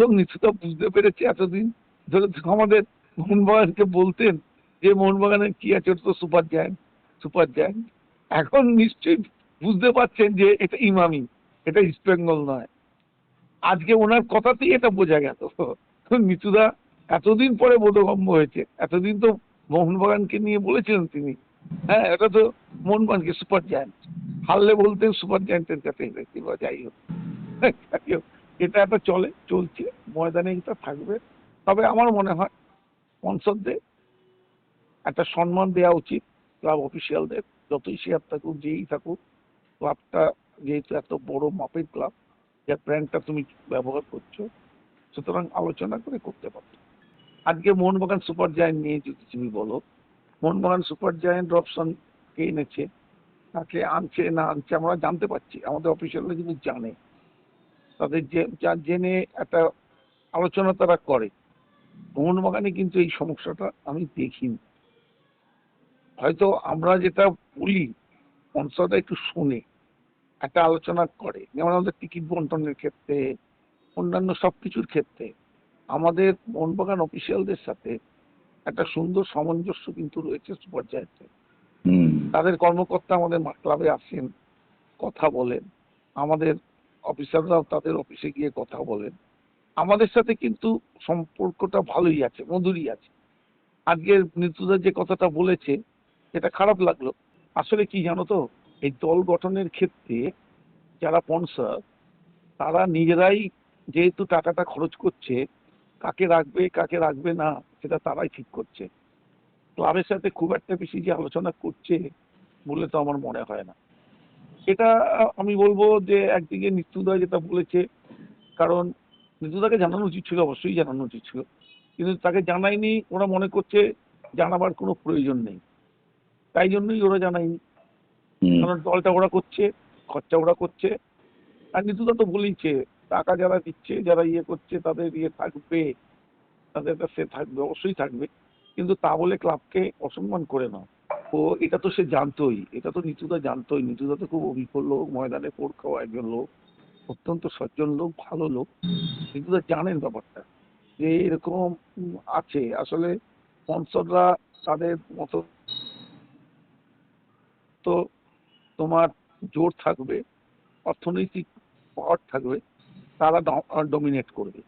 হোক নিশ্চিত বুঝতে পেরেছি এতদিন ধরে আমাদের মোহনবাগানকে বলতেন যে মোহনবাগানের কি আছে? ওটা তো সুপার জায়ান্ট সুপার জায়ান্ট এখন নিশ্চয়ই বুঝতে পারছেন যে এটা ইমামি এটা ইস্ট বেঙ্গল নয়। আজকে ওনার কথাতেই এটা বোঝা গেল। মিতুদা এতদিন পরে বোধগম্য হয়েছে। এতদিন তো মোহনবাগানকে নিয়ে বলেছিলেন তিনি। হ্যাঁ এটা তো মোহনবাগানকে সুপার জায়ান্ট হারলে বলতেন সুপার জায়ান্টের কাছে যাই হোক। যাই হোক, এটা একটা চলে, চলছে, ময়দানে এটা থাকবে। তবে আমার মনে হয় স্পন্সরদের একটা সম্মান দেওয়া উচিত ক্লাব অফিসিয়ালদের। যতই শেয়ার থাকুক, যেই থাকুক, ক্লাবটা যেহেতু এত বড় মাপের ক্লাব যার ব্র্যান্ডটা তুমি ব্যবহার করছ, সুতরাং আলোচনা করে করতে পারতো আজকে মোহনবাগান সুপার জায়েন্ট নিয়ে যদি তুমি বলো, মোহনবাগান সুপার জায়েন্ট অপশন কে এনেছে, তাকে আনছে না আনছে আমরা জানতে পারছি। আমাদের অফিসিয়ালরা কিন্তু জানে তাদের জেনে একটা আলোচনা তারা করে। মোহনবাগানে কিন্তু এই সমস্যাটা আমি দেখিনি। হয়তো আমরা যেটা বলি স্পন্সররা একটু শোনে একটা আলোচনা করে। যেমন আমাদের টিকিট বন্টনের ক্ষেত্রে অন্যান্য সব কিছুর ক্ষেত্রে আমাদের মোহনবাগান অফিসিয়ালদের সাথে একটা সুন্দর সামঞ্জস্য কিন্তু রয়েছে জায়েন্টে তাদের কর্মকর্তা আমাদের ক্লাবে আসেন কথা বলেন। আমাদের অফিসাররাও তাদের অফিসে গিয়ে কথা বলেন। আমাদের সাথে কিন্তু সম্পর্কটা ভালোই আছে, মধুরই আছে। আজকে নিতুদা যে কথাটা বলেছে এটা খারাপ লাগল। আসলে কি জানো তো, এই দল গঠনের ক্ষেত্রে যারা স্পন্সর তারা নিজেরাই যেহেতু টাকাটা খরচ করছে, কাকে রাখবে কাকে রাখবে না, সেটা তারাই ঠিক করছে। ক্লাবের সাথে খুব একটা বেশি যে আলোচনা করছে বলে তো আমার মনে হয় না। এটা আমি বলব যে একদিকে নিত্যুদা যেটা বলেছে কারণ নিত্যুদাকে জানানো উচিত ছিল অবশ্যই জানানো উচিত ছিল। কিন্তু তাকে জানায়নি ওরা মনে করছে জানাবার কোনো প্রয়োজন নেই। তাই জন্যই ওরা জানায়নি। কারণ দলটা ওরা করছে খরচা ওরা করছে। আর নিতুদা তো বলেইছে টাকা যারা দিচ্ছে যারা ইয়ে করছে তাদের ইয়ে থাকবে। তাদের কাছে থাকবে অবশ্যই থাকবে। কিন্তু তা বলে ক্লাবকে অসম্মান করে না ও এটা তো সে জানতোই, এটা তো নিতুদা জানতোই। নিতুদা তো খুব অভিজ্ঞ লোক, ময়দানে পোড় খাওয়া একজন লোক, অত্যন্ত সজ্জন লোক, ভালো লোক। নিতুদা জানেন ব্যাপারটা, যে এরকম আছে। আসলে স্পন্সররা তাদের মতো তো তোমার জোর থাকবে, অর্থনৈতিক পাওয়ার থাকবে, তারা ডমিনেট করবে।